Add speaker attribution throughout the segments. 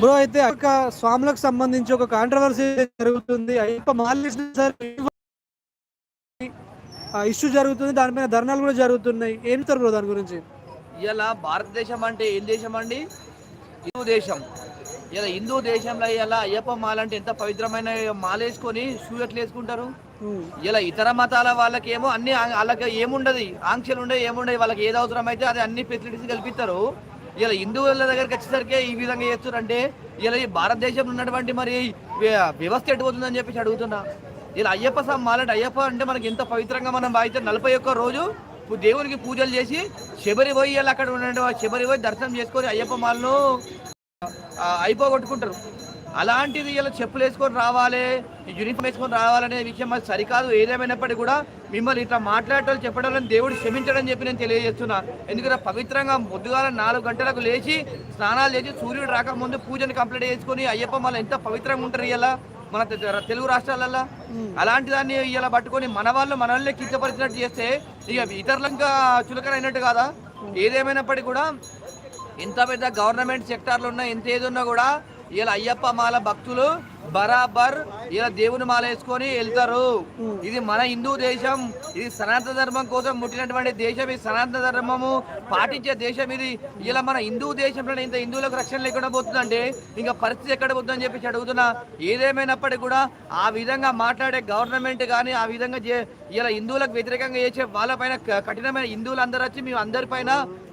Speaker 1: Bro అయితే ఒక స్వాములకు సంబంధించి ఒక కాంట్రవర్సీ జరుగుతుంది. అయ్యప్ప మాలేసిన సార్ ఇష్యూ జరుగుతుంది. దానిపైన ధర్నాలు కూడా జరుగుతున్నాయి. ఏం చెప్తారు బ్రో దాని గురించి?
Speaker 2: ఇలా భారతదేశం అంటే ఏం దేశం అండి? హిందూ దేశం. ఇలా హిందూ దేశంలో ఇలా అయ్యప్ప మాల అంటే ఎంత పవిత్రమైన మాల వేసుకొని షూ ఎట్లా వేసుకుంటారు ఇలా ఇతర మతాల వాళ్ళకేమో అన్ని ఆ- వాళ్ళకి ఏముండదు. ఆంక్షలు ఉండవు ఏముండవు వాళ్ళకి ఏది అవసరం అయితే అది అన్ని ఫెసిలిటీస్ కల్పిస్తారు. ఇలా హిందువుల దగ్గరికి వచ్చేసరికి ఈ విధంగా చేస్తున్నారంటే అంటే ఇలా ఈ భారతదేశంలో ఉన్నటువంటి మరి వ్యవస్థ ఎటుపోతుందని చెప్పేసి అడుగుతున్నా. ఇలా అయ్యప్ప స్వామి మాలంటే అయ్యప్ప అంటే మనకి ఎంత పవిత్రంగా మనం భావిస్తే నలభై ఒక్క రోజు దేవునికి పూజలు చేసి శబరి పోయి అక్కడ ఉన్నటువంటి శబరి పోయి దర్శనం చేసుకొని అయ్యప్ప మాలను అయిపోగొట్టుకుంటారు. అలాంటిది ఇలా చెప్పులు వేసుకొని రావాలి యూనిఫామ్ వేసుకొని రావాలనే విషయం అది సరికాదు. ఏదేమైనప్పటికీ కూడా మిమ్మల్ని ఇట్లా మాట్లాడటం చెప్పడం దేవుడు క్షమించడని చెప్పి నేను తెలియజేస్తున్నా. ఎందుకంటే పవిత్రంగా పొద్దుగాల నాలుగు గంటలకు లేచి స్నానాలు చేసి సూర్యుడు రాకముందు పూజను కంప్లీట్ చేసుకొని అయ్యప్ప మళ్ళీ ఎంత పవిత్రంగా ఉంటారు ఇలా మన తెలుగు రాష్ట్రాలలో అలాంటి దాన్ని ఇలా పట్టుకొని మన వాళ్ళు మనల్ని కించపరిచినట్టు చేస్తే ఇక ఇతరులకు చులకనైనట్టు కాదా? ఏదేమైనప్పటికీ కూడా ఎంత పెద్ద గవర్నమెంట్ సెక్టార్లు ఉన్నా ఎంత ఏది ఉన్నా కూడా ఇలా అయ్యప్ప మాల భక్తులు బరాబర్ ఇలా దేవుని మాల వేసుకొని వెళ్తారు. ఇది మన హిందూ దేశం ఇది సనాతన ధర్మం కోసం పుట్టినటువంటి దేశం ఇది సనాతన ధర్మము పాటించే దేశం ఇది. ఇలా మన హిందూ దేశంలో ఇంత హిందువులకు రక్షణ లేకుండా పోతుందంటే ఇంకా పరిస్థితి ఎక్కడ పోతుందని చెప్పేసి అడుగుతున్నా. ఏదేమైనప్పటికీ కూడా ఆ విధంగా మాట్లాడే గవర్నమెంట్ కానీ ఆ విధంగా చే- ఇలా హిందువులకు వ్యతిరేకంగా చేసే వాళ్ళపైన క- కఠినమైన హిందువులు అందరూ వచ్చి మేము అందరిపైన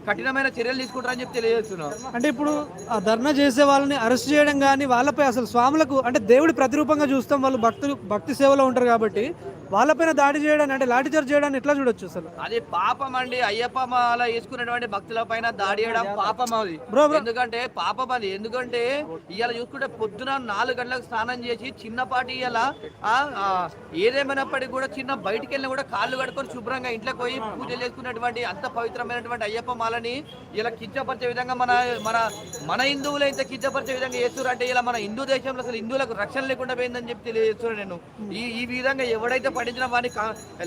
Speaker 2: కఠినమైన చర్యలు తీసుకుంటారని చెప్పి తెలియజేస్తున్నాం.
Speaker 1: అంటే ఇప్పుడు ఆ ధర్నా చేసే వాళ్ళని అరెస్ట్ చేయడం కానీ వాళ్ళపై అసలు స్వాములకు అంటే దేవుడి ప్రతిరూపంగా చూస్తాం వాళ్ళు భక్తులు భక్తి సేవలో ఉంటారు కాబట్టి వాళ్ళపైన దాడి చేయడాన్ని అంటే లాఠీ చార్జ్ చేయడాన్ని ఎట్లా చూడొచ్చు అసలు?
Speaker 2: అది పాపం అండి. అయ్యప్ప మాల వేసుకున్నటువంటి భక్తుల పైన దాడి చేయడం పాపం అది. ఎందుకంటే పాపం అది. ఎందుకంటే ఇవాళ చూసుకుంటే పొద్దున నాలుగు గంటలకు స్నానం చేసి చిన్నపాటి ఇవాళ ఏదేమైనప్పటికీ కూడా చిన్న బయటికి వెళ్ళినా కూడా కాళ్ళు కడుకొని శుభ్రంగా ఇంట్లోకి పోయి పూజలు చేసుకున్నటువంటి అంత పవిత్రమైనటువంటి అయ్యప్ప మాలని ఇలా కించపరిచే విధంగా మన మన మన హిందువులు ఇంత కించపరిచే విధంగా చేస్తున్నారు అంటే ఇలా మన హిందూ దేశంలో అసలు హిందువులకు రక్షణ లేకుండా పోయిందని చెప్పి తెలియజేస్తున్నాను నేను. ఈ ఈ విధంగా ఎవడైతే పఠించిన వాడిని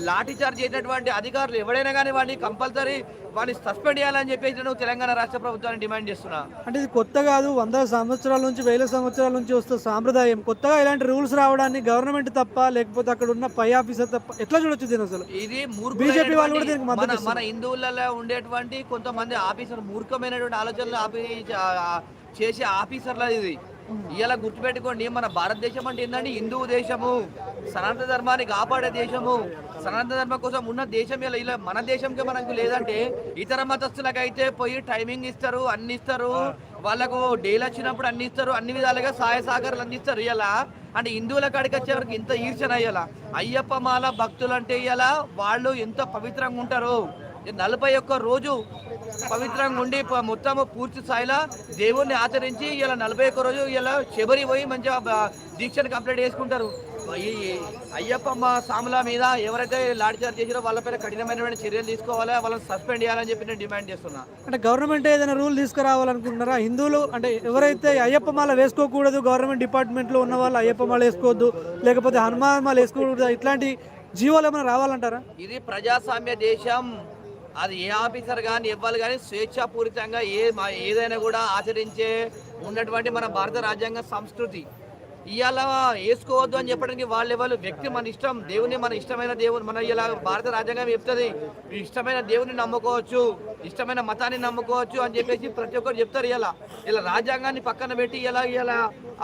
Speaker 2: లాఠీ చార్జ్ చేసినటువంటి అధికారులు ఎవడైనా కానీ వాడిని కంపల్సరీ వాడిని సస్పెండ్ చేయాలని చెప్పేసి నేను తెలంగాణ రాష్ట్ర ప్రభుత్వాన్ని డిమాండ్ చేస్తున్నా.
Speaker 1: అంటే ఇది కొత్త కాదు వందల సంవత్సరాల నుంచి వేల సంవత్సరాల నుంచి వస్తున్న సాంప్రదాయం. కొత్తగా ఇలాంటి రూల్స్ రావడాన్ని గవర్నమెంట్ తప్ప లేకపోతే అక్కడ ఉన్న పై ఆఫీసర్ తప్ప ఎట్లా చూడొచ్చు దీని అసలు?
Speaker 2: ఇది
Speaker 1: బీజేపీ వాళ్ళు కూడా దీనికి
Speaker 2: మన మన హిందువులలో ఉండేటువంటి కొంతమంది ఆఫీసర్ మూర్ఖమైనటువంటి ఆలోచనలు ఆపి ఆ- చేసే ఆఫీసర్ల ఇది. ఇలా గుర్తుపెట్టుకోండి మన భారతదేశం అంటే ఏంటంటే హిందూ దేశము సనాతన ధర్మాన్ని కాపాడే దేశము. సనాతన ధర్మం కోసం ఉన్న దేశం ఇలా ఇలా మన దేశంకే మనకు లేదంటే ఇతర మతస్థులకైతే పోయి టైమింగ్ ఇస్తారు అన్ని ఇస్తారు. వాళ్ళకు డేలు వచ్చినప్పుడు అన్ని ఇస్తారు అన్ని విధాలుగా సహాయ సహకారాలు అందిస్తారు. ఇలా అంటే హిందువుల కాడికి వచ్చేవరకు ఇంత ఈర్చన అయ్యాల అయ్యప్ప మాల భక్తులు అంటే ఇలా వాళ్ళు ఎంత పవిత్రంగా ఉంటారు? నలభై ఒక్క రోజు పవిత్రంగా ఉండి ప- మొత్తం పూర్తి స్థాయిలో దేవుణ్ణి ఆచరించి ఇలా నలభై ఒక్క రోజు ఇలా శబరి పోయి మంచిగా దీక్షను కంప్లీట్ చేసుకుంటారు. ఈ అయ్యప్ప సాముల మీద ఎవరైతే లాఠీ చార్జ్ చేసిరో వాళ్ళపైన కఠినమైనటువంటి చర్యలు తీసుకోవాలి వాళ్ళని సస్పెండ్ చేయాలని చెప్పి నేను డిమాండ్ చేస్తున్నా.
Speaker 1: అంటే గవర్నమెంట్ ఏదైనా రూల్ తీసుకురావాలనుకుంటున్నారా? హిందువులు అంటే ఎవరైతే అయ్యప్ప మాల వేసుకోకూడదు గవర్నమెంట్ డిపార్ట్మెంట్లో ఉన్న వాళ్ళు అయ్యప్ప మాల వేసుకోవద్దు లేకపోతే హనుమాన్ మాల వేసుకోకూడదు ఇట్లాంటి జీవోలు ఏమైనా రావాలంటారా?
Speaker 2: ఇది ప్రజాస్వామ్య దేశం. అది ఏ ఆఫీసర్ కానీ ఇవ్వాలి కానీ స్వేచ్ఛాపూరితంగా ఏ ఏదైనా కూడా ఆచరించే ఉన్నటువంటి మన భారత రాజ్యాంగ సంస్కృతి. ఇవాళ వేసుకోవద్దు అని చెప్పడానికి వాళ్ళు ఎవరు? వ్యక్తి మన ఇష్టం దేవుని మన ఇష్టమైన దేవుని మన ఇలా భారత రాజ్యాంగం చెప్తుంది. ఇష్టమైన దేవుని నమ్ముకోవచ్చు ఇష్టమైన మతాన్ని నమ్ముకోవచ్చు అని చెప్పేసి ప్రతి ఒక్కరు చెప్తారు ఇలా ఇలా రాజ్యాంగాన్ని పక్కన పెట్టి ఇలా ఇలా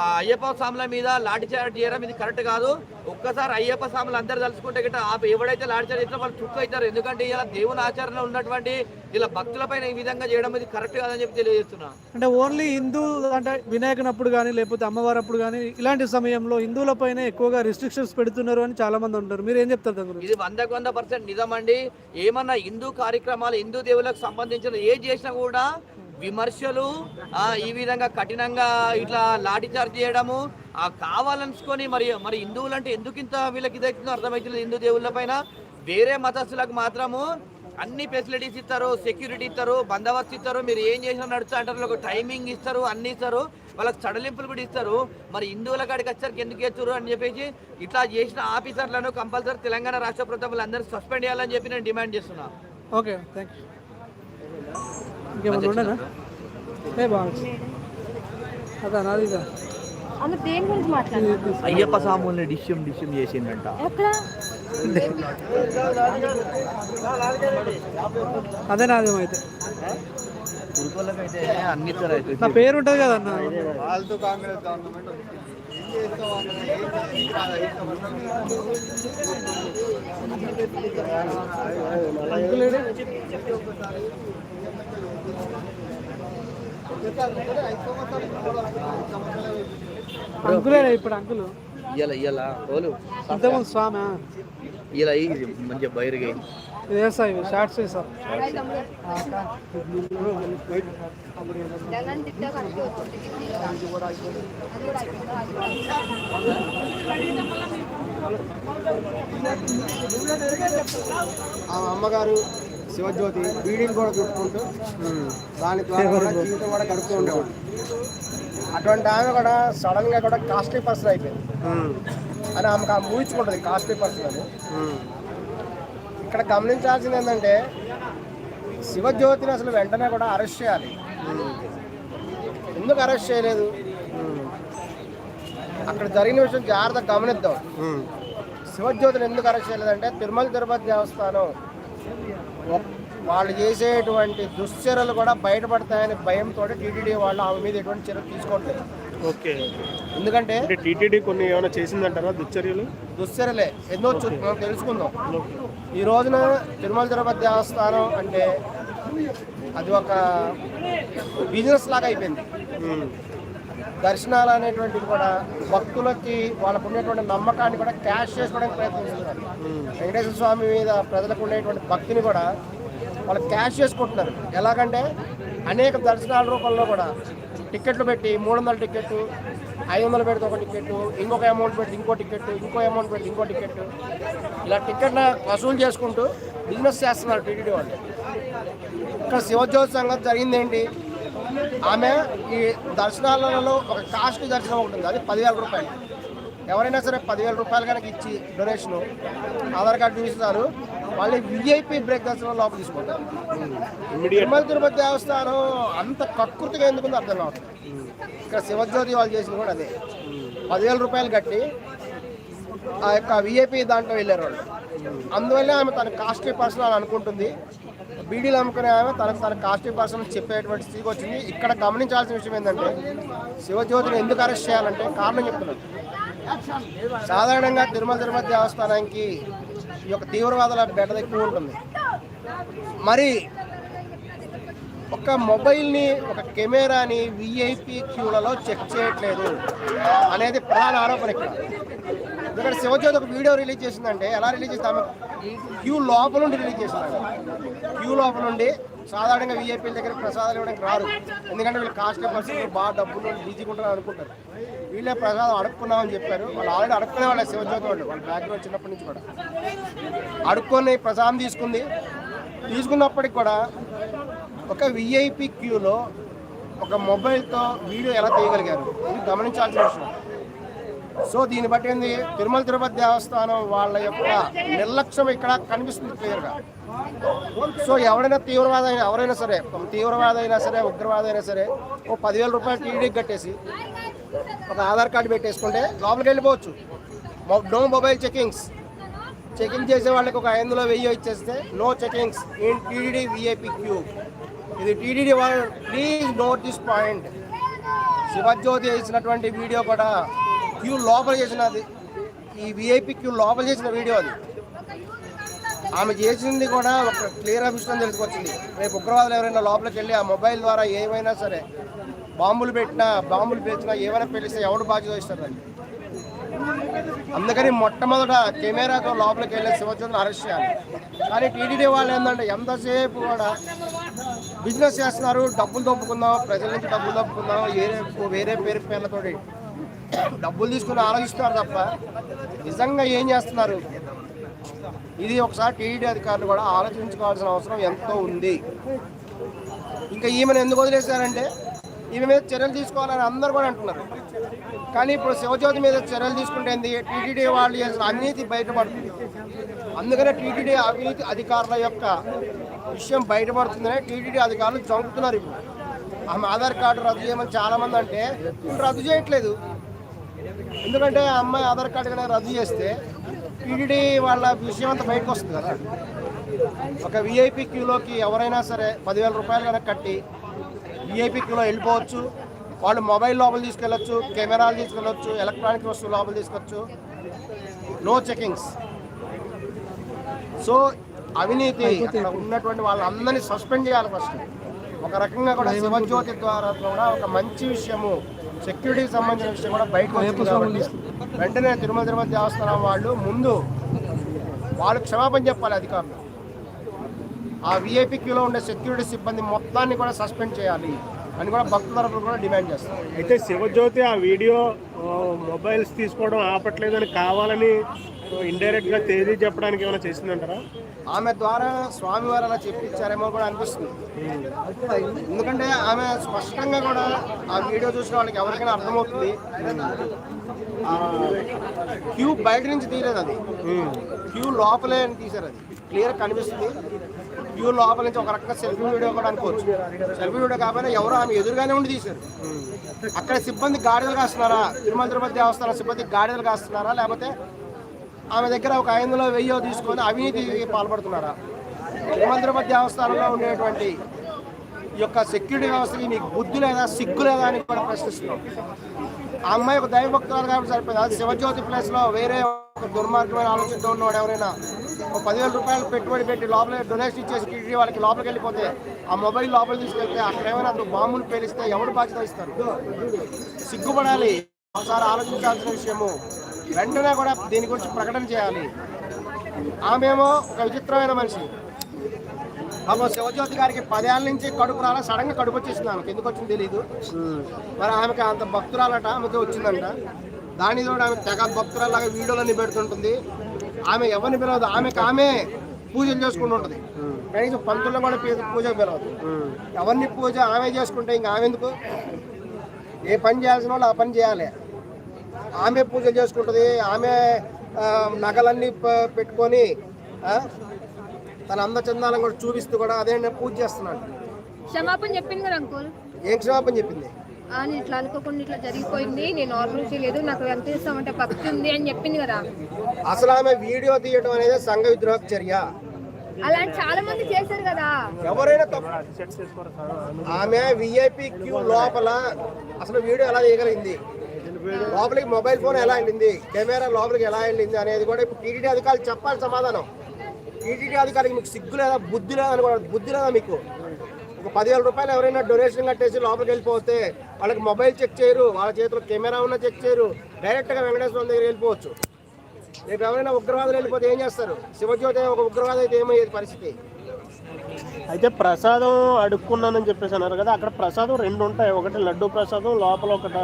Speaker 2: ఆ అయ్యప్ప స్వాముల మీద లాఠీ చార్జ్ చేయడం ఇది కరెక్ట్ కాదు. ఒక్కసారి అయ్యప్ప స్వాములు అందరు తలుచుకుంటే గిట్ట ఆ ఎవడైతే లాఠీ చార్జ్ వాళ్ళు చుక్క అవుతారు. ఎందుకంటే ఇలా దేవుని ఆచరణలో ఉన్నటువంటి ఇలా భక్తులపైన ఈ విధంగా చేయడం ఇది కరెక్ట్ కాదని చెప్పి తెలియజేస్తున్నా.
Speaker 1: అంటే ఓన్లీ హిందూ అంటే వినాయకునప్పుడు కానీ లేకపోతే అమ్మవారు అప్పుడు కానీ ఇలా ఇలాంటి సమయంలో హిందువులపైన ఎక్కువగా రిస్ట్రిక్షన్స్ పెడుతున్నారు అని చాలా మంది ఉంటారు మీరు ఏం చెప్తారు దాని గురించి?
Speaker 2: ఇది వందకు వంద పర్సెంట్ నిజమండి. ఏమన్నా హిందూ కార్యక్రమాలు హిందూ దేవులకు సంబంధించిన ఏ చేసినా కూడా విమర్శలు ఈ విధంగా కఠినంగా ఇట్లా లాఠీ చార్జ్ చేయడము ఆ, కావాలనుకొని మరి మరి హిందువులు అంటే ఎందుకు ఇంత వీళ్ళకి ఇదైతుందో అర్థమవుతుంది హిందూ దేవుళ్ళ పైన వేరే మతస్థులకు మాత్రము అన్ని ఫెసిలిటీస్ ఇస్తారు సెక్యూరిటీ ఇస్తారు బందోబస్తు ఇస్తారు. మీరు ఏం చేసినా నడుస్తా అంటారు. ఒక టైమింగ్ ఇస్తారు అన్ని ఇస్తారు. వాళ్ళకి సడలింపులు కూడా ఇస్తారు. మరి హిందువుల కాడికి వచ్చరికి ఎందుకు ఎత్తురు అని చెప్పేసి ఇట్లా చేసిన ఆఫీసర్లను కంపల్సరీ తెలంగాణ రాష్ట్ర ప్రభుత్వం అందరూ సస్పెండ్ చేయాలని చెప్పి నేను డిమాండ్ చేస్తున్నా.
Speaker 1: Okay thank you.
Speaker 3: అన్న దేని గురించి
Speaker 2: అయ్యప్ప సాముల్ని డిష్యం డిష్యం
Speaker 3: ఎక్కడ?
Speaker 1: అదే నాదేమో అయితే నా పేరు ఉంటుంది కదా అన్న. అంకులేడు? అంకులేడా ఇప్పుడు అంకులు?
Speaker 2: ఇయ్యాల ఇయ్యాల. రోజు
Speaker 1: ఇంతకుముందు స్వామి?
Speaker 2: ఇలా ఇది మంచిగా బయరుగా
Speaker 1: ఇది ఇవి షార్ట్స్
Speaker 4: అమ్మగారు శివజ్యోతి బీడీలు కూడా చుట్టుకుంటూ దాని ద్వారా కూడా జీవితం కూడా గడుపుతూ ఉండేవాడు అటువంటి ఆమె కూడా సడన్గా కూడా కాస్ట్లీ పర్సన్ అయిపోయింది. అని ఆమెకు ఆ ఊహించుకుంటుంది కాస్ట్లీ పర్సన్ అని. ఇక్కడ గమనించాల్సింది ఏంటంటే శివజ్యోతిని అసలు వెంటనే కూడా అరెస్ట్ చేయాలి. ఎందుకు అరెస్ట్ చేయలేదు? అక్కడ జరిగిన విషయం జాగ్రత్తగా గమనిద్దాం. శివజ్యోతిని ఎందుకు అరెస్ట్ చేయలేదంటే తిరుమల తిరుపతి దేవస్థానం వాళ్ళు చేసేటువంటి దుశ్చర్యలు కూడా బయటపడతాయని భయంతో టీటీడీ వాళ్ళు ఆమె మీద ఎటువంటి చర్యలు తీసుకోవట్లేదు.
Speaker 5: ఓకే.
Speaker 4: ఎందుకంటే
Speaker 5: టీటీడీ కొన్ని ఏమైనా చేసిందంటారా దుశ్చర్యలు?
Speaker 4: దుశ్చర్యలే. ఎన్నో మనం తెలుసుకుందాం. ఈ రోజున తిరుమల తిరుపతి దేవస్థానం అంటే అది ఒక బిజినెస్ లాగా అయిపోయింది. దర్శనాలు అనేటువంటిది కూడా భక్తులకి వాళ్ళకు ఉండేటువంటి నమ్మకాన్ని కూడా క్యాష్ చేసుకోవడానికి ప్రయత్నిస్తున్నారు. వెంకటేశ్వర స్వామి మీద ప్రజలకు ఉండేటువంటి భక్తిని కూడా వాళ్ళు క్యాష్ చేసుకుంటున్నారు. ఎలాగంటే అనేక దర్శనాల రూపంలో కూడా టికెట్లు పెట్టి మూడు వందల టికెట్ ఐదు వందలు పెడితే ఒక టికెట్ ఇంకొక అమౌంట్ పెట్టి ఇంకో టికెట్ ఇంకో అమౌంట్ పెట్టి ఇంకో టికెట్ ఇలా టికెట్ల వసూలు చేసుకుంటూ బిజినెస్ చేస్తున్నారు టీటీడీ వాళ్ళు. ఇక్కడ శివజ్యోతి సంగతి జరిగింది ఏంటి ఆమె ఈ దర్శనాలలో ఒక కాస్ట్ దర్శనం ఉంటుంది అది పదివేల రూపాయలు. ఎవరైనా సరే పదివేల రూపాయలు కనుక ఇచ్చి డొనేషన్ ఆధార్ కార్డు చూపిస్తారు. వాళ్ళు విఐపి బ్రేక్ దర్శనం లోపల తీసుకుంటారు.
Speaker 5: ఇమ్మీడియట్
Speaker 4: తిరుమల తిరుపతి దేవస్థానం అంత కక్కుర్తిగా ఎందుకుందో అర్థం కావట్లేదు. ఇక్కడ శివజ్యోతి వాళ్ళు చేసింది కూడా అదే. పదివేల రూపాయలు కట్టి ఆ యొక్క విఐపి దాంట్లో వెళ్ళారు వాళ్ళు. అందువల్ల ఆమె తన కాస్ట్లీ పర్సన్ అని అనుకుంటుంది. బీడీలు అమ్ముకునే ఆమె తనకు తన కాస్ట్లీ పర్సన్ చెప్పేటువంటి స్థితికి వచ్చింది. ఇక్కడ గమనించాల్సిన విషయం ఏంటంటే శివజ్యోతిని ఎందుకు అరెస్ట్ చేయాలంటే కారణం చెప్తున్నాను. సాధారణంగా తిరుమల తిరుపతి దేవస్థానానికి ఈ యొక్క తీవ్రవాదుల బెడద ఎక్కువ ఉంటుంది. మరి ఒక మొబైల్ని ఒక కెమెరాని విఐపి క్యూలలో చెక్ చేయట్లేదు అనేది ప్రధాన ఆరోపణ ఇక్కడ. ఇక్కడ శివజ్యోతి ఒక వీడియో రిలీజ్ చేసిందంటే ఎలా రిలీజ్ చేస్తాము క్యూ లోపల నుండి రిలీజ్ చేసిందండి క్యూ లోపల నుండి సాధారణంగా వీఐపీల దగ్గర ప్రసాదాలు ఇవ్వడానికి రారు. ఎందుకంటే వీళ్ళు కాస్ట్లీ పర్సన్ బాగా డబ్బులు బిజీగా ఉంటారు అనుకుంటారు. వీళ్ళే ప్రసాదం అడుక్కున్నామని చెప్పారు. వాళ్ళు ఆల్రెడీ అడుక్కునే వాళ్ళ శివజ్యోతి వాళ్ళు వాళ్ళ బ్యాక్గ్రౌండ్ చిన్నప్పటి నుంచి కూడా. అడుక్కొని ప్రసాదం తీసుకుంది. తీసుకున్నప్పటికి కూడా ఒక విఐపి క్యూలో ఒక మొబైల్తో వీడియో ఎలా తీయగలిగారు? ఇది గమనించాల్సిన విషయం. సో దీన్ని బట్టి ఏంది? తిరుమల తిరుపతి దేవస్థానం వాళ్ళ యొక్క నిర్లక్ష్యం ఇక్కడ కనిపిస్తుంది క్లియర్గా. సో ఎవరైనా తీవ్రవాద ఎవరైనా సరే తీవ్రవాద అయినా సరే ఉగ్రవాద అయినా సరే ఓ పదివేల రూపాయలు టీడీకి కట్టేసి ఒక ఆధార్ కార్డు పెట్టేసుకుంటే లోపలికి వెళ్ళిపోవచ్చు. No mobile checkings. చెకింగ్ చేసే వాళ్ళకి ఒక ఐదులో వెయ్యి ఇచ్చేస్తే no checkings in TTD VIP queue. ఇది టీడీడీ వాళ్ళు please note this point. Shivajyothi చేసినటువంటి వీడియో కూడా క్యూ లోపల చేసినది ఈ విఐపి క్యూ లోపల చేసిన వీడియో అది. ఆమె చేసింది కూడా ఒక క్లియర్ విషయం తెలుసుకొచ్చింది. రేపు ఉగ్రవాదులు ఎవరైనా లోపలికి వెళ్ళి ఆ మొబైల్ ద్వారా ఏమైనా సరే బాంబులు పెట్టినా బాంబులు పేల్చినా ఏమైనా పేలిస్తే ఎవడు బాధ్యత వహిస్తారండి అందుకని మొట్టమొదట కెమెరాతో లోపలికి వెళ్ళి శివచంద్ర అరెస్ట్ చేయాలి. కానీ టీడీడీ వాళ్ళు ఏంటంటే ఎంతసేపు కూడా బిజినెస్ చేస్తున్నారు డబ్బులు దొప్పుకుందాం ప్రజల నుంచి డబ్బులు దొప్పుకుందాం వేరే వేరే పేరు పేర్లతోటి. డబ్బులు తీసుకుని ఆలోచిస్తున్నారు తప్ప నిజంగా ఏం చేస్తున్నారు? ఇది ఒకసారి టీడీ అధికారులు కూడా ఆలోచించుకోవాల్సిన అవసరం ఎంతో ఉంది. ఇంకా ఈమెను ఎందుకు వదిలేశారంటే ఈమె మీద చర్యలు తీసుకోవాలని అందరూ కూడా అంటున్నారు. కానీ ఇప్పుడు శివజ్యోతి మీద చర్యలు తీసుకుంటే టీటీడీ వాళ్ళు చేసిన అవినీతి బయటపడుతుంది. అందుకనే టీటీడీ అవినీతి అధికారుల యొక్క విషయం బయటపడుతుందనే టీటీడీ అధికారులు చంపుతున్నారు ఇప్పుడు. ఆమె ఆధార్ కార్డు రద్దు చేయమని చాలామంది అంటే రద్దు చేయట్లేదు. ఎందుకంటే ఆ అమ్మాయి ఆధార్ కార్డు కనుక రద్దు చేస్తే టీడీడీ వాళ్ళ విషయం అంతా బయటకు వస్తుంది కదా. ఒక విఐపి క్యూలోకి ఎవరైనా సరే పదివేల రూపాయలు కనుక కట్టి విఐపి క్యూలో వెళ్ళిపోవచ్చు. వాళ్ళు మొబైల్ లోపల తీసుకెళ్ళొచ్చు కెమెరాలు తీసుకెళ్ళొచ్చు ఎలక్ట్రానిక్ వస్తువులు లోపల తీసుకొచ్చు. నో చెకింగ్స్ సో అవినీతి అక్కడ ఉన్నటువంటి వాళ్ళందరినీ సస్పెండ్ చేయాలి ఫస్ట్ ఒక రకంగా కూడా శివజ్యోతి ద్వారా కూడా ఒక మంచి విషయము సెక్యూరిటీకి సంబంధించిన విషయం కూడా బయటకు వెంటనే తిరుమల తిరుమల దేవస్థానం వాళ్ళు ముందు వాళ్ళు క్షమాపణ చెప్పాలి అధికారులు. ఆ విఐపి క్యూలో ఉండే సెక్యూరిటీ సిబ్బంది మొత్తాన్ని కూడా సస్పెండ్ చేయాలి అని కూడా భక్తుల తరపున కూడా డిమాండ్ చేస్తారు.
Speaker 5: అయితే శివజ్యోతి ఆ వీడియో మొబైల్స్ తీసుకోవడం ఆపట్లేదని కావాలని ఇండైరెక్ట్గా తేదీ చెప్పడానికి ఏమైనా చేసిందంటారా?
Speaker 4: ఆమె ద్వారా స్వామివారు అలా చెప్పించారేమో కూడా అనిపిస్తుంది. ఎందుకంటే ఆమె స్పష్టంగా కూడా ఆ వీడియో చూసిన వాళ్ళకి ఎవరికైనా అర్థమవుతుంది. క్యూ బయట నుంచి తీయలేదు అది. క్యూ లోపలే అని తీశారు అది. క్లియర్ కనిపిస్తుంది. క్యూ లోపల నుంచి ఒక రకంగా సెల్ఫీ వీడియో కూడా అనుకోవచ్చు. సెల్ఫీ వీడియో కాకపోయినా ఎవరో ఆమె ఎదురుగానే ఉండి తీశారు. అక్కడ సిబ్బంది గాడిదలు కాస్తున్నారా? తిరుమల తిరుపతి దేవస్థానం సిబ్బంది గాడిదలు కాస్తున్నారా? లేకపోతే ఆమె దగ్గర ఒక ఐదు వందలు వెయ్యో తీసుకొని అవినీతికి పాల్పడుతున్నారా? తిరుమల తిరుపతి దేవస్థానంలో ఉండేటువంటి ఈ యొక్క సెక్యూరిటీ వ్యవస్థకి మీకు బుద్ధి లేదా సిగ్గు లేదా అని కూడా ప్రశ్నిస్తున్నాం. ఆ అమ్మాయి ఒక దైవభక్తురాలు కాబట్టి సరిపోయింది. అది శివజ్యోతి ప్లేస్లో వేరే ఒక దుర్మార్గమైన ఆలోచనతో ఉన్నవాడు ఎవరైనా ఒక పదివేల రూపాయలు పెట్టుబడి పెట్టి లోపల డొనేషన్ ఇచ్చేసి టీడీ వాళ్ళకి లోపలికి వెళ్ళిపోతే ఆ మొబైల్ లోపలికి తీసుకెళ్తే అక్కడ ఏమైనా అందులో బాంబులు పేలిస్తే ఎవరు బాధ్యత ఇస్తారు సిగ్గుపడాలి. ఒకసారి ఆలోచించాల్సిన విషయము. వెంటనే కూడా దీని గురించి ప్రకటన చేయాలి. ఆమెమో ఒక విచిత్రమైన మనిషి. ఆమె శివజ్యోతి గారికి పదేళ్ళ నుంచి కడుపు రాలా సడన్గా కడుపు వచ్చేసింది ఆమెకి. ఎందుకు వచ్చింది తెలియదు మరి ఆమెకి అంత భక్తురాలట ఆమెకి వచ్చిందంట. దాని తోడు ఆమె తెగ భక్తురాలాగా వీడియోలని పెడుతుంటుంది. ఆమె ఎవరిని పిలవదు. ఆమెకి ఆమె పూజలు చేసుకుంటుంటుంది కనీసం పంతుల్లో కూడా పూజ పిలవదు. ఎవరిని పూజ ఆమె చేసుకుంటే ఇంకా ఆమె ఎందుకు? ఏ పని చేయాల్సిన వాళ్ళు ఆ పని చేయాలి. ఆమె పూజలు చేసుకుంటుంది. ఆమె నగలన్నీ పెట్టుకొని తన అందచందాలను కూడా చూపిస్తూ కూడా అదే నేను పూజ చేస్తున్నాడు
Speaker 3: క్షమాపణ చెప్పింది కదా అంకుల్?
Speaker 4: ఏం క్షమాపణ చెప్పింది?
Speaker 3: నేను ఇట్లా అనుకోకుండా ఇట్లా జరిగిపోయింది నేను నార్మల్ చేయలేదు నాకు ఎంత ఇస్తామంటే భక్తి ఉంది అని చెప్పింది కదా.
Speaker 4: అసలు ఆమె వీడియో తీయడం అనేది సంఘ విద్రోహ చర్య.
Speaker 3: అలాంటి చాలా మంది చేశారు కదా.
Speaker 4: ఎవరైనా తప్పు ఆమె విఐపి క్యూ లోపల అసలు వీడియో ఎలా తీయగలిగింది లోపలికి మొబైల్ ఫోన్ ఎలా వెళ్ళింది? కెమెరా లోపలికి ఎలా వెళ్ళింది అనేది కూడా ఇప్పుడు టీటీడీ అధికారులు చెప్పాలి సమాధానం. టీటీడీ అధికారికి మీకు సిగ్గు లేదా బుద్ధి లేదా అని బుద్ధి లేదా మీకు? ఒక పదివేల రూపాయలు ఎవరైనా డొనేషన్ కట్టేసి లోపలికి వెళ్ళిపోతే వాళ్ళకి మొబైల్ చెక్ చేయరు వాళ్ళ చేతిలో కెమెరా ఉన్నా చెక్ చేయరు డైరెక్ట్గా వెంకటేశ్వరం దగ్గర వెళ్ళిపోవచ్చు. రేపు ఎవరైనా ఉగ్రవాదులు వెళ్ళిపోతే ఏం చేస్తారు? శివజ్యోతి ఒక ఉగ్రవాది అయితే ఏమయ్యేది పరిస్థితి?
Speaker 5: అయితే ప్రసాదం అడుక్కున్నానని చెప్పేసి అన్నారు కదా అక్కడ ప్రసాదం రెండు ఉంటాయి. ఒకటి లడ్డు ప్రసాదం లోపల ఒకటి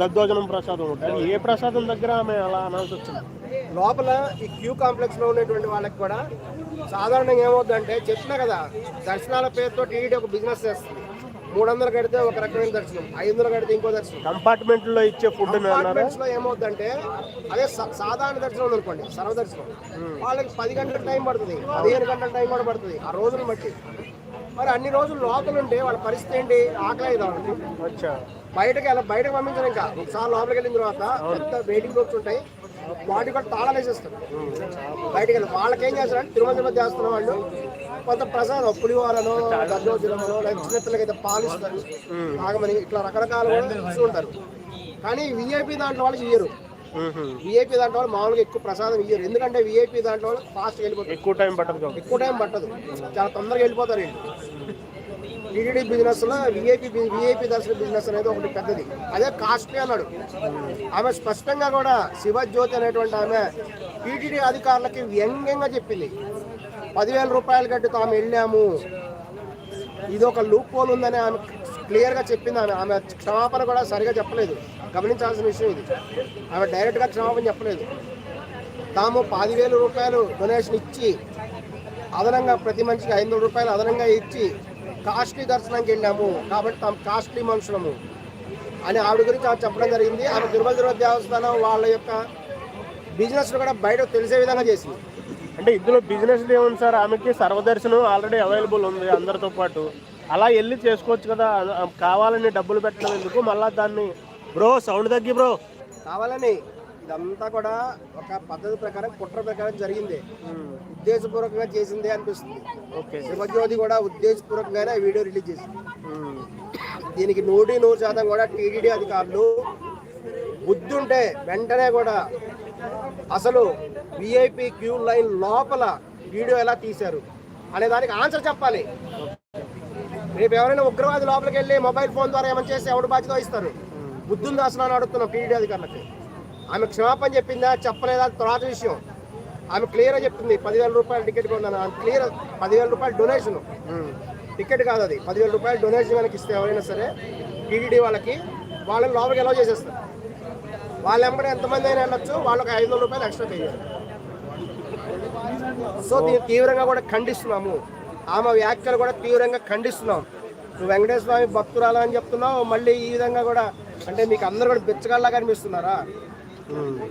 Speaker 5: దద్దోజనం ప్రసాదం ఉంటాయి. ఏ ప్రసాదం దగ్గర ఆమె అలా అనాల్సి వచ్చింది?
Speaker 4: లోపల ఈ క్యూ కాంప్లెక్స్లో ఉండేటువంటి వాళ్ళకి కూడా సాధారణంగా ఏమవుతుందంటే చెప్పినా కదా దర్శనాల పేరుతో టీడీ ఒక బిజినెస్ చేస్తుంది. మూడు వందలు కడితే ఒక రకమైన దర్శనం ఐదు వందలు కడితే ఇంకో దర్శనం.
Speaker 5: కంపార్ట్మెంట్లో ఇచ్చే ఫుడ్ అన్నారు?
Speaker 4: అపార్ట్మెంట్స్లో ఏమవుతుందంటే అదే సాధారణ దర్శనం అనుకోండి సర్వ దర్శనం. వాళ్ళకి పది గంటల టైం పడుతుంది పదిహేను గంటల టైం కూడా పడుతుంది ఆ రోజులు బట్టి. మరి అన్ని రోజులు లోపల ఉంటే వాళ్ళ పరిస్థితి ఏంటి? ఆకలి బయటకి వెళ్ళ బయటకు పంపించరు ఇంకా. ఒకసారి లోపలికి వెళ్ళిన తర్వాత పెద్ద వెయిటింగ్ రూమ్స్ ఉంటాయి వాటి కూడా తాళాలు వేసేస్తారు. బయటకు వెళ్ళి వాళ్ళకి ఏం చేస్తారంటే తిరుమల తిరుమల చేస్తున్న వాళ్ళు కొంత ప్రసాదం పులిహోరను దద్దోజనమనో అయితే పాలు ఇస్తారు. ఆగమని ఇట్లా రకరకాలు ఉంటారు. కానీ విఐపి దాంట్లో వాళ్ళకి ఇయ్యరు. విఐపి దాంట్లో వాళ్ళు మామూలుగా ఎక్కువ ప్రసాదం ఇయ్యరు. ఎందుకంటే విఐపి దాంట్లో వాళ్ళు ఫాస్ట్ వెళ్ళిపోతారు.
Speaker 5: ఎక్కువ టైం పట్టదు
Speaker 4: ఎక్కువ టైం పట్టదు. చాలా తొందరగా వెళ్ళిపోతారు వీళ్ళు. టీటీడీ బిజినెస్లో విఐపి విఐపి దర్శన బిజినెస్ అనేది ఒకటి పెద్దది. అదే కాస్ట్లీ అన్నాడు. ఆమె స్పష్టంగా కూడా శివజ్యోతి అనేటువంటి ఆమె టీటీడీ అధికారులకి వ్యంగ్యంగా చెప్పింది. పదివేల రూపాయలు కట్టి తాము వెళ్ళాము. ఇది ఒక లూప్ పోల్ ఉందని ఆమె క్లియర్గా చెప్పింది ఆమె. ఆమె క్షమాపణ కూడా సరిగా చెప్పలేదు. గమనించాల్సిన విషయం ఇది. ఆమె డైరెక్ట్గా క్షమాపణ చెప్పలేదు. తాము పదివేల రూపాయలు డొనేషన్ ఇచ్చి అదనంగా ప్రతి మనిషికి ఐదు వందల రూపాయలు అదనంగా ఇచ్చి కాస్ట్లీ దర్శనానికి వెళ్ళాము. కాబట్టి తాము కాస్ట్లీ మనుషులము అని ఆవిడ గురించి ఆమె చెప్పడం జరిగింది. ఆమె తిరుమల తిరుపతి దేవస్థానం వాళ్ళ యొక్క బిజినెస్ కూడా బయట తెలిసే విధంగా చేసింది.
Speaker 5: అంటే ఇందులో బిజినెస్ ఏముంది సార్? ఆమెకి సర్వదర్శనం ఆల్రెడీ అవైలబుల్ ఉంది అందరితో పాటు. అలా వెళ్ళి చేసుకోవచ్చు కదా. కావాలని డబ్బులు పెట్టడం ఎందుకు? మళ్ళా దాన్ని బ్రో సౌండ్ తగ్గి బ్రో.
Speaker 4: కావాలని ఇదంతా కూడా ఒక పద్ధతి ప్రకారం కుట్ర ప్రకారం జరిగింది. ఉద్దేశపూర్వకంగా చేసిందే అనిపిస్తుంది.
Speaker 5: ఓకే.
Speaker 4: శివజ్యోతి కూడా ఉద్దేశపూర్వకంగానే వీడియో రిలీజ్ చేసింది. దీనికి నూటి నూరు శాతం కూడా టీడీడీ అధికారులు బుద్ధి ఉంటే వెంటనే కూడా అసలు విఐపి క్యూ లైన్ లోపల వీడియో ఎలా తీశారు అనే దానికి ఆన్సర్ చెప్పాలి. రేపు ఎవరైనా ఉగ్రవాది లోపలికి వెళ్ళి మొబైల్ ఫోన్ ద్వారా ఏమైనా చేసి ఎవడు బాధ్యత వహిస్తారు? బుద్ధుంది అసలు అని అడుగుతున్నాం టీడీ అధికారులకి. ఆమె క్షమాపణ చెప్పిందా చెప్పలేదా తర్వాత విషయం. ఆమె క్లియర్గా చెప్తుంది పదివేల రూపాయలు టికెట్ కొన్నాను ఆమె క్లియర్ పదివేల రూపాయలు డొనేషన్. టికెట్ కాదు అది పదివేల రూపాయలు డొనేషన్ మనకి ఇస్తే ఎవరైనా సరే టీడీడీ వాళ్ళకి వాళ్ళని లోపలికి ఎలా చేసేస్తారు. వాళ్ళ ఎంబడి ఎంతమంది అయినా వెళ్ళొచ్చు వాళ్ళకి ఐదు వందల రూపాయలు ఎక్స్ట్రా చేయాలి. సో దీన్ని తీవ్రంగా కూడా ఖండిస్తున్నాము. ఆమె వ్యాఖ్యలు కూడా తీవ్రంగా ఖండిస్తున్నాం. నువ్వు వెంకటేశ్వర స్వామి భక్తురాలు అని చెప్తున్నావు మళ్ళీ ఈ విధంగా కూడా అంటే మీకు అందరూ కూడా బిచ్చగాళ్ళగా కనిపిస్తున్నారా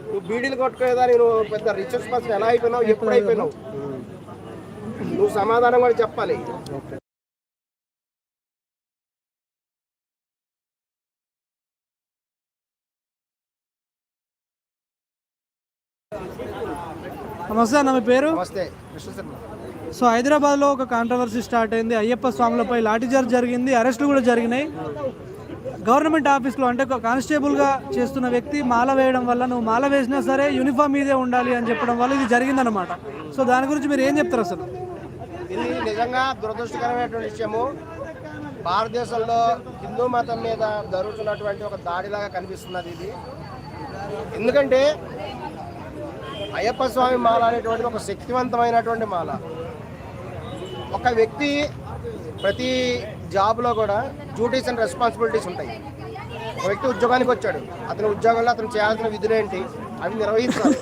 Speaker 4: నువ్వు బీడీలు కొట్టుకునేదాన్ని నువ్వు పెద్ద రిచర్స్ పర్సన్ ఎలా అయిపోయినావు ఎప్పుడు అయిపోయినావు? నువ్వు సమాధానం కూడా చెప్పాలి.
Speaker 1: నమస్తే అన్న మీ పేరు?
Speaker 4: నమస్తే శర్మ.
Speaker 1: సో హైదరాబాద్లో ఒక కాంట్రవర్సీ స్టార్ట్ అయింది. అయ్యప్ప స్వాములపై లాఠీచార్జ్ జరిగింది అరెస్టులు కూడా జరిగినాయి. గవర్నమెంట్ ఆఫీస్లో అంటే కానిస్టేబుల్గా చేస్తున్న వ్యక్తి మాల వేయడం వల్ల నువ్వు మాల వేసినా సరే యూనిఫామ్ మీదే ఉండాలి అని చెప్పడం వల్ల ఇది జరిగిందనమాట సో దాని గురించి మీరు ఏం చెప్తారు అసలు?
Speaker 4: ఇది నిజంగా దురదృష్టకరమైనటువంటి విషయము. భారతదేశంలో హిందూ మతం మీద జరుగుతున్నటువంటి ఒక దాడిలాగా కనిపిస్తున్నది ఇది. ఎందుకంటే అయ్యప్ప స్వామి మాల అనేటువంటిది ఒక శక్తివంతమైనటువంటి మాల. ఒక వ్యక్తి ప్రతి జాబ్లో కూడా డ్యూటీస్ అండ్ రెస్పాన్సిబిలిటీస్ ఉంటాయి. ఒక వ్యక్తి ఉద్యోగానికి వచ్చాడు. అతని ఉద్యోగంలో అతను చేయాల్సిన విధులు ఏంటి? అవి నిర్వహిస్తాడు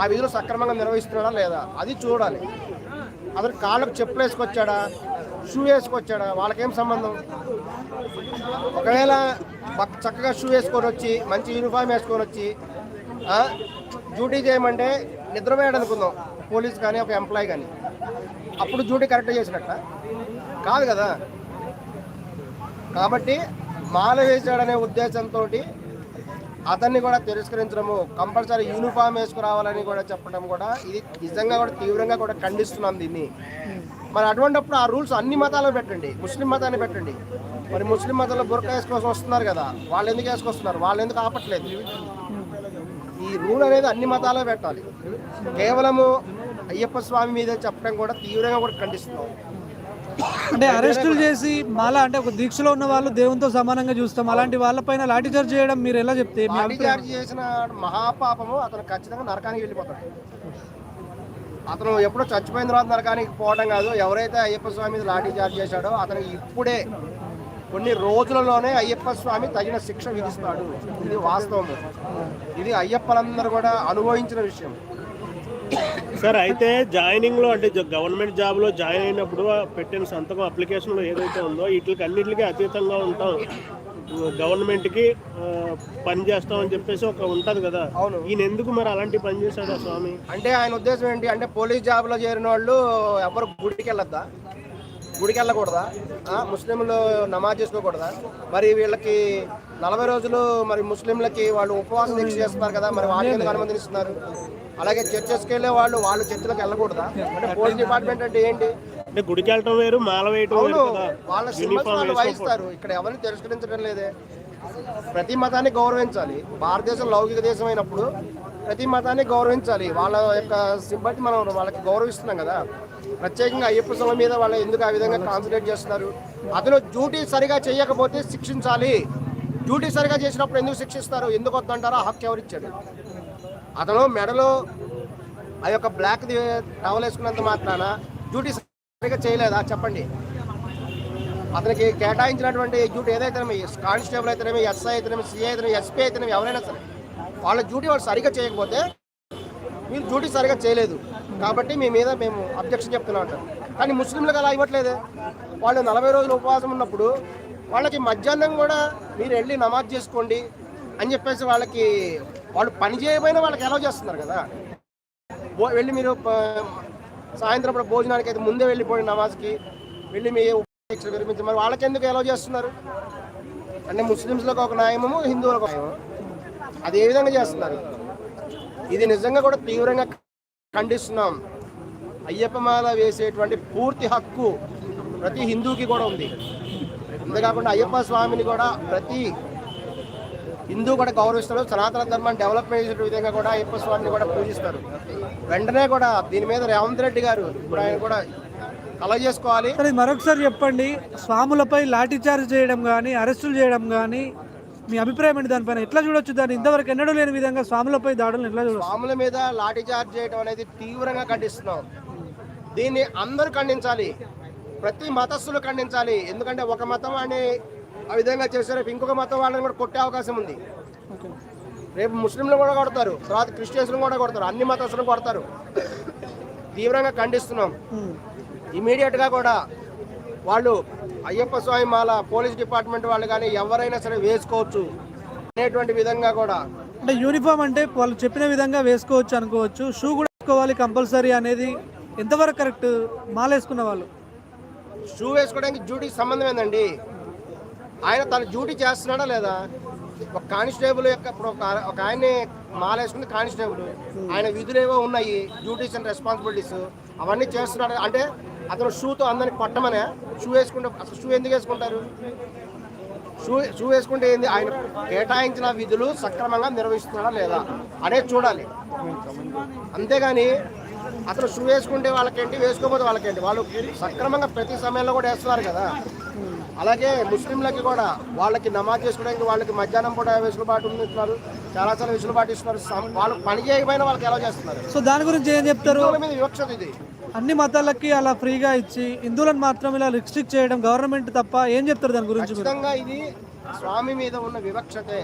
Speaker 4: ఆ విధులు సక్రమంగా నిర్వహిస్తున్నాడా లేదా? అది చూడాలి. అతను కాళ్ళకు చెప్పులు వేసుకొచ్చాడా? షూ వేసుకొచ్చాడా? వాళ్ళకేం సంబంధం? ఒకవేళ చక్కగా షూ వేసుకొని వచ్చి మంచి యూనిఫామ్ వేసుకొని వచ్చి డ్యూటీ చేయమంటే నిద్రపోయాడు అనుకుందాం పోలీస్ కానీ ఒక ఎంప్లాయీ కానీ. అప్పుడు డ్యూటీ కరెక్ట్ చేసినట్ట. కాదు కదా. కాబట్టి మాల వేసాడనే ఉద్దేశంతో అతన్ని కూడా తిరస్కరించడము కంపల్సరీ యూనిఫామ్ వేసుకురావాలని కూడా చెప్పడం కూడా ఇది నిజంగా కూడా తీవ్రంగా కూడా ఖండిస్తున్నాం దీన్ని. మరి అటువంటిప్పుడు ఆ రూల్స్ అన్ని మతాలను పెట్టండి. ముస్లిం మతాన్ని పెట్టండి. మరి ముస్లిం మతంలో బుర్కా వేసుకొని వస్తున్నారు కదా. వాళ్ళు ఎందుకు వేసుకొస్తున్నారు? వాళ్ళు ఎందుకు ఆపట్లేదు? ఈ రూల్ అనేది అన్ని మతాల్లో పెట్టాలి. కేవలము అయ్యప్ప స్వామి మీద చెప్పడం కూడా తీవ్రంగా కూడా ఖండిస్తున్నాం.
Speaker 1: అంటే అరెస్టులు చేసి మాల అంటే ఒక దీక్షలో ఉన్న వాళ్ళు దేవునితో సమానంగా చూస్తాం. అలాంటి వాళ్ళపైన లాఠీచార్జ్ చేయడం మీరు ఎలా చెప్తే
Speaker 4: లాఠీ చార్జ్ చేసిన మహాపాపము అతను ఖచ్చితంగా నరకానికి వెళ్ళిపోతాడు. అతను ఎప్పుడో చచ్చిపోయిన తర్వాత నరకానికి పోవడం కాదు. ఎవరైతే అయ్యప్ప స్వామి మీద లాఠీ చార్జ్ చేశాడో అతనికి ఇప్పుడే కొన్ని రోజులలోనే అయ్యప్ప స్వామి తగిన శిక్ష విధిస్తాడు. ఇది వాస్తవము ఇది అయ్యప్పలందరూ కూడా అనుభవించిన విషయం.
Speaker 5: సార్ అయితే జాయినింగ్లో అంటే గవర్నమెంట్ జాబ్లో జాయిన్ అయినప్పుడు పెట్టిన సంతకం అప్లికేషన్లో ఏదైతే ఉందో వీటికి అన్నిటికీ అతీతంగా ఉంటాం. గవర్నమెంట్కి పని చేస్తాం అని చెప్పేసి ఒక ఉంటది కదా.
Speaker 4: అవును.
Speaker 5: ఈయన ఎందుకు మరి అలాంటి పని చేశాడు స్వామి?
Speaker 4: అంటే ఆయన ఉద్దేశం ఏంటి? అంటే పోలీస్ జాబ్లో చేరిన వాళ్ళు ఎవరు గుడికి వెళ్ళొద్దా గుడికి వెళ్ళకూడదా ముస్లింలు నమాజ్ చేసుకోకూడదా? మరి వీళ్ళకి నలభై రోజులు మరి ముస్లింలకి వాళ్ళు ఉపవాస దీక్ష చేస్తున్నారు కదా మరి వాళ్ళకి ఎందుకు అనుమతిస్తున్నారు అలాగే చర్చెస్కి వెళ్ళే వాళ్ళు వాళ్ళు చర్చలకు వెళ్ళకూడదా? అంటే పోలీస్ డిపార్ట్మెంట్ అంటే ఏంటి?
Speaker 5: అంటే గుడికి వెళ్ళటం వేరు మాల వేయటం
Speaker 4: అవును వాళ్ళ సింబల్స్ వాళ్ళు ఇక్కడ ఎవరిని తిరస్కరించడం లేదే. ప్రతి మతాన్ని గౌరవించాలి. భారతదేశం లౌకిక దేశం అయినప్పుడు ప్రతి మతాన్ని గౌరవించాలి. వాళ్ళ యొక్క సింబల్ని మనం వాళ్ళకి గౌరవిస్తున్నాం కదా. ప్రత్యేకంగా అయ్యప్ప స్వామి మీద వాళ్ళు ఎందుకు ఆ విధంగా కాన్సన్ట్రేట్ చేస్తున్నారు? అతను డ్యూటీ సరిగా చేయకపోతే శిక్షించాలి. డ్యూటీ సరిగా చేసినప్పుడు ఎందుకు శిక్షిస్తారు? ఎందుకు వద్దంటారో ఆ హక్కు ఎవరిచ్చాడు అతను మెడలో ఆ యొక్క బ్లాక్ టవల్ వేసుకున్నంత మాత్రాన డ్యూటీ సరిగా చేయలేదా? చెప్పండి. అతనికి కేటాయించినటువంటి డ్యూటీ ఏదైతేనేమి కానిస్టేబుల్ అయితేనేమి ఎస్ఐ అయితేనేమి సిఐ అయితేనేమి ఎస్పీ అయితేనేమి ఎవరైనా సరే వాళ్ళ డ్యూటీ వాళ్ళు సరిగా చేయకపోతే మీరు డ్యూటీ సరిగా చేయలేదు. కాబట్టి మీ మీద మేము అబ్జెక్షన్ చెప్తున్నాం అంటారు. కానీ ముస్లింలకు అలా ఇవ్వట్లేదే. వాళ్ళు నలభై రోజులు ఉపవాసం ఉన్నప్పుడు వాళ్ళకి మధ్యాహ్నం కూడా మీరు వెళ్ళి నమాజ్ చేసుకోండి అని చెప్పేసి వాళ్ళకి వాళ్ళు పని చేయకపోయినా వాళ్ళకి ఎలా చేస్తున్నారు కదా. వెళ్ళి మీరు సాయంత్రం పూట భోజనానికి అయితే ముందే వెళ్ళిపోయి నమాజ్కి. వెళ్ళి మీ దీక్ష విరమించి మరి వాళ్ళకి ఎందుకు ఎలా చేస్తున్నారు? అంటే ముస్లిమ్స్లకు ఒక న్యాయము హిందువులకు న్యాయము? అది ఏ విధంగా చేస్తున్నారు. ఇది నిజంగా కూడా తీవ్రంగా ఖండిస్తున్నాం. అయ్యప్ప మాల వేసేటువంటి పూర్తి హక్కు ప్రతి హిందూకి కూడా ఉంది. అంతేకాకుండా అయ్యప్ప స్వామిని కూడా ప్రతి హిందూ కూడా గౌరవిస్తారు. సనాతన ధర్మాన్ని డెవలప్ చేసే విధంగా కూడా అయ్యప్ప స్వామిని కూడా పూజిస్తారు. వెంటనే కూడా దీని మీద రేవంత్ రెడ్డి గారు ఇప్పుడు ఆయన కూడా అలా చేసుకోవాలి.
Speaker 1: మరొకసారి చెప్పండి. స్వాములపై లాఠీచార్జ్ చేయడం కానీ అరెస్టులు చేయడం కానీ మీ అభిప్రాయం ఏంటి దానిపైన? ఎట్లా చూడొచ్చు దాన్ని? ఇంతవరకు ఎన్నడూ లేని విధంగా స్వాములపై దాడులను ఎట్లా చూడొచ్చు?
Speaker 4: స్వాముల మీద లాఠీ చార్జ్ చేయడం అనేది తీవ్రంగా ఖండిస్తున్నాం. దీన్ని అందరూ ఖండించాలి. ప్రతి మతస్థులు ఖండించాలి. ఎందుకంటే ఒక మతం వాడిని ఆ విధంగా చేస్తే రేపు ఇంకొక మతం వాళ్ళని కూడా కొట్టే అవకాశం ఉంది. రేపు ముస్లింలు కూడా కొడతారు. తర్వాత క్రిస్టియన్స్లు కూడా కొడతారు. అన్ని మతస్థులను కొడతారు. తీవ్రంగా ఖండిస్తున్నాం. ఇమీడియట్గా కూడా వాళ్ళు అయ్యప్ప స్వామి మాల పోలీస్ డిపార్ట్మెంట్ వాళ్ళు కానీ ఎవరైనా సరే వేసుకోవచ్చు అనేటువంటి విధంగా కూడా.
Speaker 1: అంటే యూనిఫామ్ అంటే వాళ్ళు చెప్పిన విధంగా వేసుకోవచ్చు అనుకోవచ్చు. షూ కూడా వేసుకోవాలి కంపల్సరీ అనేది ఎంతవరకు కరెక్ట్? మాల వేసుకున్న వాళ్ళు.
Speaker 4: షూ వేసుకోవడానికి డ్యూటీకి సంబంధం ఏందండి? ఆయన తన డ్యూటీ చేస్తున్నాడా లేదా? ఒక కానిస్టేబుల్ యొక్క ఇప్పుడు ఒక ఆయన్ని మాలేసుకుంది కానిస్టేబుల్. ఆయన విధులు ఏవో ఉన్నాయి డ్యూటీస్ అండ్ రెస్పాన్సిబిలిటీస్ అవన్నీ చేస్తున్నాడు. అంటే అతను షూతో అందరిని కొట్టమనే షూ వేసుకుంటే అసలు షూ ఎందుకు వేసుకుంటారు? షూ షూ వేసుకుంటే ఏంది? ఆయన కేటాయించిన విధులు సక్రమంగా నిర్వహిస్తున్నాడా లేదా అనేది చూడాలి. అంతేగాని అతను షూ వేసుకుంటే వాళ్ళకేంటి? వేసుకోకపోతే వాళ్ళకేంటి? వాళ్ళు సక్రమంగా ప్రతి సమయంలో కూడా వేస్తున్నారు కదా. అలాగే ముస్లింలకి కూడా వాళ్ళకి నమాజ్ చేసుకోవడానికి వాళ్ళకి మధ్యాహ్నం పూట వెసులుబాటు ఉంటున్నారు. చాలాసార్లు వెసులుబాటు ఇస్తున్నారు. వాళ్ళు పని చేయకపోయినా వాళ్ళకి ఎలా చేస్తున్నారు.
Speaker 1: సో దాని గురించి ఏం చెప్తారు?
Speaker 4: మీద వివక్షత ఇది.
Speaker 1: అన్ని మతాలకి అలా ఫ్రీగా ఇచ్చి హిందువులను మాత్రం ఇలా రిస్ట్రిక్ట్ చేయడం గవర్నమెంట్ తప్ప ఏం చెప్తారు దాని గురించి?
Speaker 4: ఖచ్చితంగా ఇది స్వామి మీద ఉన్న వివక్షతే.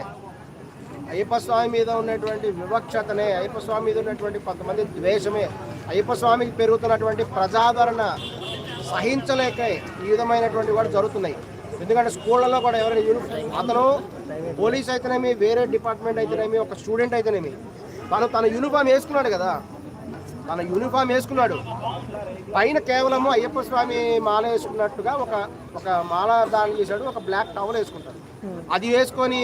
Speaker 4: అయ్యప్ప స్వామి మీద ఉన్నటువంటి వివక్షతనే అయ్యప్ప స్వామి మీద ఉన్నటువంటి కొంతమంది ద్వేషమే. అయ్యప్ప స్వామికి పెరుగుతున్నటువంటి ప్రజాదరణ. సహించలేక ఈ విధమైనటువంటి కూడా జరుగుతున్నాయి. ఎందుకంటే స్కూళ్ళలో కూడా ఎవరైనా యూనిఫామ్ అతను పోలీస్ అయితేనేమి వేరే డిపార్ట్మెంట్ అయితేనేమి ఒక స్టూడెంట్ అయితేనేమి తను తన యూనిఫామ్ వేసుకున్నాడు కదా. తన యూనిఫామ్ వేసుకున్నాడు. పైన కేవలము అయ్యప్ప స్వామి మాల వేసుకున్నట్టుగా ఒక ఒక మాల దాని చేశాడు ఒక బ్లాక్ టవల్ వేసుకుంటాడు. అది వేసుకొని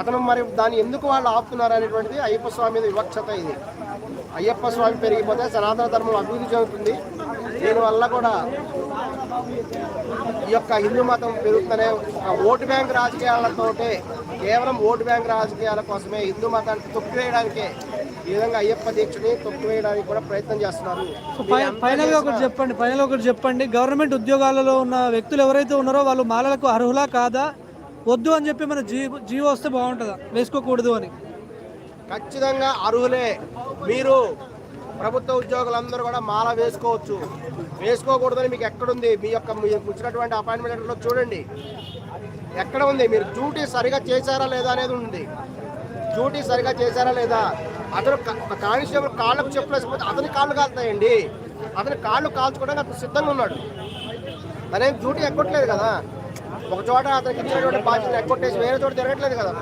Speaker 4: అతను మరి దాన్ని ఎందుకు వాళ్ళు ఆపుతున్నారు అనేటువంటిది అయ్యప్ప స్వామి వివక్షత ఇది. అయ్యప్ప స్వామి పెరిగిపోతే సనాతన ధర్మం అభివృద్ధి చెందుతుంది. దీనివల్ల కూడా ఈ యొక్క హిందూ మతం పెరుగుతుందనే ఒక ఓటు బ్యాంక్ రాజకీయాలతోటే కేవలం ఓటు బ్యాంక్ రాజకీయాల కోసమే హిందూ మతాన్ని తొక్కివేయడానికే ఈ విధంగా అయ్యప్ప దీక్షని తొక్కివేయడానికి కూడా ప్రయత్నం చేస్తున్నారు.
Speaker 1: ఫైనల్గా ఒకటి చెప్పండి ఫైనల్ ఒకటి చెప్పండి. గవర్నమెంట్ ఉద్యోగాలలో ఉన్న వ్యక్తులు ఎవరైతే ఉన్నారో వాళ్ళు మాలలకు అర్హులా కాదా? వద్దు అని చెప్పి మన జీ జీవో వస్తే బాగుంటుందా? వేసుకోకూడదు అని.
Speaker 4: ఖచ్చితంగా అర్హులే. మీరు ప్రభుత్వ ఉద్యోగులందరూ కూడా మాల వేసుకోవచ్చు. వేసుకోకూడదని మీకు ఎక్కడుంది? మీ యొక్క మీకు వచ్చినటువంటి అపాయింట్మెంట్ లెటర్లో చూడండి. ఎక్కడ ఉంది? మీరు డ్యూటీ సరిగా చేశారా లేదా అనేది ఉంది. డ్యూటీ సరిగా చేశారా లేదా? అతను కానిస్టేబుల్ కాళ్ళకు చెప్పలేకపోతే అతని కాళ్ళు కాలుతాయండి. అతని కాళ్ళు కాల్చుకోవడానికి అతను సిద్ధంగా ఉన్నాడు. తనేం డ్యూటీ ఎక్కట్లేదు కదా? ఒక చోట అతనికి ఇచ్చినటువంటి బాధ్యత ఎక్కొట్టేసి వేరే చోట తిరగట్లేదు కదా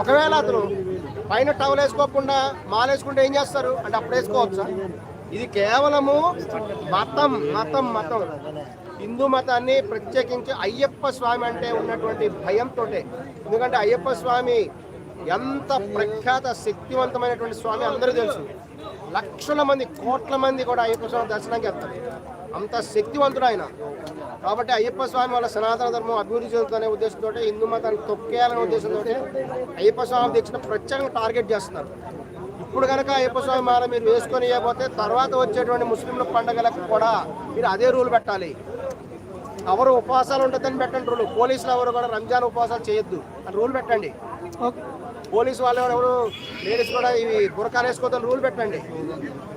Speaker 4: ఒకవేళ అతను పైన టవల్ వేసుకోకుండా మాల వేసుకుంటే ఏం చేస్తారు? అంటే అప్పుడు వేసుకోవచ్చా ఇది కేవలము మతం మతం మతం. హిందూ మతాన్ని ప్రత్యేకించి అయ్యప్ప స్వామి అంటే ఉన్నటువంటి భయంతో ఎందుకంటే అయ్యప్ప స్వామి ఎంత ప్రఖ్యాత శక్తివంతమైనటువంటి స్వామి అందరూ తెలుసు. లక్షల మంది కోట్ల మంది కూడా అయ్యప్ప స్వామి దర్శనానికి వెళ్తారు. అంత శక్తివంతుడు ఆయన. కాబట్టి అయ్యప్ప స్వామి వాళ్ళ సనాతన ధర్మం అభివృద్ధి చెందుతుందనే ఉద్దేశంతో హిందూ మతాన్ని తొక్కేయాలనే ఉద్దేశంతో అయ్యప్ప స్వామి దీక్షను ప్రత్యేకంగా టార్గెట్ చేస్తున్నారు. ఇప్పుడు కనుక అయ్యప్ప స్వామి మాల మీరు వేసుకొని ఇవ్వకపోతే తర్వాత వచ్చేటువంటి ముస్లింల పండుగలకు కూడా మీరు అదే రూల్ పెట్టాలి. ఎవరు ఉపవాసాలు ఉంటుందని పెట్టండి రూల్. పోలీసులు ఎవరు కూడా రంజాన్ ఉపవాసాలు చేయొద్దు. అని రూల్ పెట్టండి.
Speaker 1: ఓకే.
Speaker 4: పోలీసు వాళ్ళు ఎవరు లేడీస్ కూడా ఇవి గురకాలు వేసుకోవద్దని రూల్ పెట్టండి.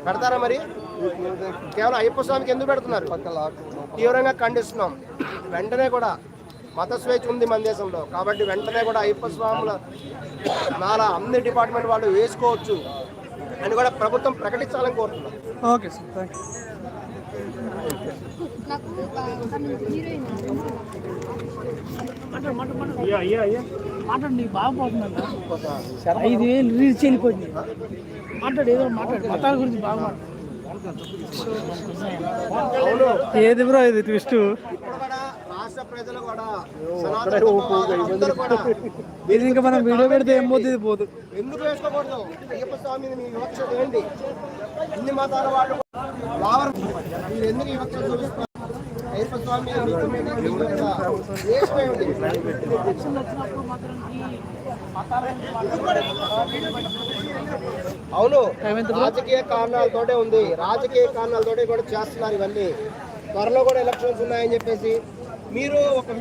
Speaker 4: పెడతారా మరి? కేవలం అయ్యప్ప స్వామికి ఎందుకు పెడుతున్నారు? తీవ్రంగా ఖండిస్తున్నాం. వెంటనే కూడా మత స్వేచ్ఛ ఉంది మన దేశంలో. కాబట్టి వెంటనే కూడా అయ్యప్ప స్వాముల నాలా అన్ని డిపార్ట్మెంట్ వాళ్ళు వేసుకోవచ్చు అని కూడా ప్రభుత్వం ప్రకటించాలని కోరుతున్నాం.
Speaker 1: ఓకే సార్ థ్యాంక్ యూ
Speaker 3: నాకు హీరోయిన్
Speaker 6: అయ్యా అయ్యా అయ్యా. మాట్లాడు నీకు బాగా పోతుందంట. ఐదు వేలు రీచ్ వెళ్ళిపోయింది మాట్లాడు ఏదో మాట్లాడు మతాల గురించి బాగా
Speaker 1: ఏది బ్రో ఇది ట్విస్ట్ ఇది ఇంకా మనం వీడియో పెడితే ఏం పోతుంది ఇది పోదు.
Speaker 4: ఎందుకు వేసుకోకూడదు? అయ్యప్ప స్వామిని మీ వివక్ష ఏంటి అన్ని మతాల వాళ్ళు ఎందుకు వివక్ష చూపిస్తున్నారు? అవును. రాజకీయ కారణాలతోటే ఉంది. రాజకీయ కారణాలతోటే కూడా చేస్తున్నారు ఇవన్నీ. త్వరలో కూడా ఎలక్షన్స్ ఉన్నాయని చెప్పేసి మీరు ఒక